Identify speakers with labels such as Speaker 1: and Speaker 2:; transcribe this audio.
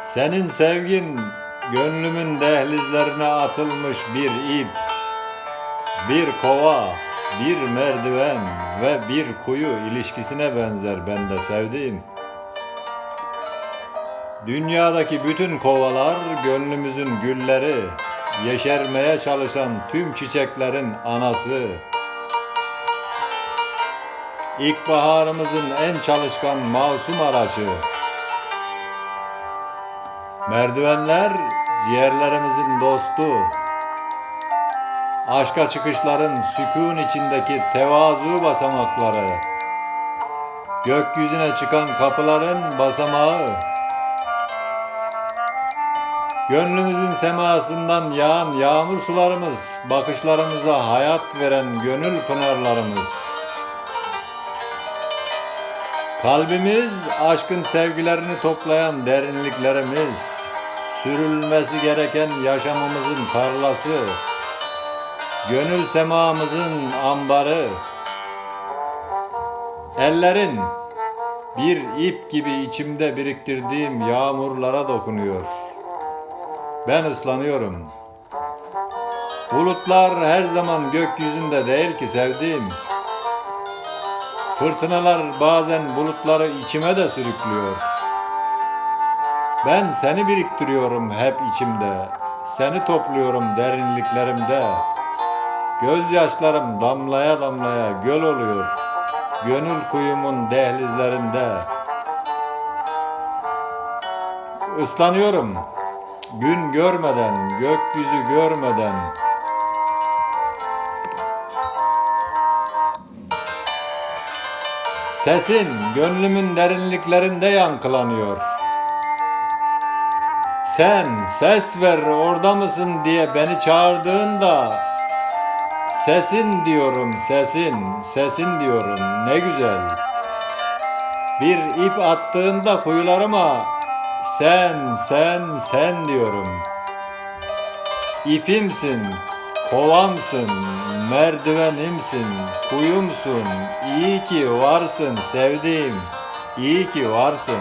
Speaker 1: Senin sevgin gönlümün dehlizlerine atılmış bir ip, bir kova, bir merdiven ve bir kuyu ilişkisine benzer ben de sevdiğim. Dünyadaki bütün kovalar gönlümüzün gülleri, yeşermeye çalışan tüm çiçeklerin anası. İlkbaharımızın en çalışkan masum aracı. Merdivenler ciğerlerimizin dostu. Aşka çıkışların sükun içindeki tevazu basamakları. Gökyüzüne çıkan kapıların basamağı. Gönlümüzün semasından yağan yağmur sularımız, bakışlarımıza hayat veren gönül pınarlarımız. Kalbimiz aşkın sevgilerini toplayan derinliklerimiz, sürülmesi gereken yaşamımızın tarlası, gönül semamızın ambarı. Ellerin bir ip gibi içimde biriktirdiğim yağmurlara dokunuyor. Ben ıslanıyorum. Bulutlar her zaman gökyüzünde değil ki sevdiğim. Fırtınalar bazen bulutları içime de sürüklüyor. Ben seni biriktiriyorum hep içimde. Seni topluyorum derinliklerimde. Gözyaşlarım damlaya damlaya göl oluyor. Gönül kuyumun dehlizlerinde. Islanıyorum. Gün görmeden, gökyüzü görmeden. Sesin gönlümün derinliklerinde yankılanıyor. Sen ses ver orada mısın diye beni çağırdığında sesin diyorum sesin sesin diyorum ne güzel. Bir ip attığında kuyularıma sen sen sen diyorum. İpimsin, kovamsın, merdivenimsin, kuyumsun. İyi ki varsın sevdiğim. İyi ki varsın.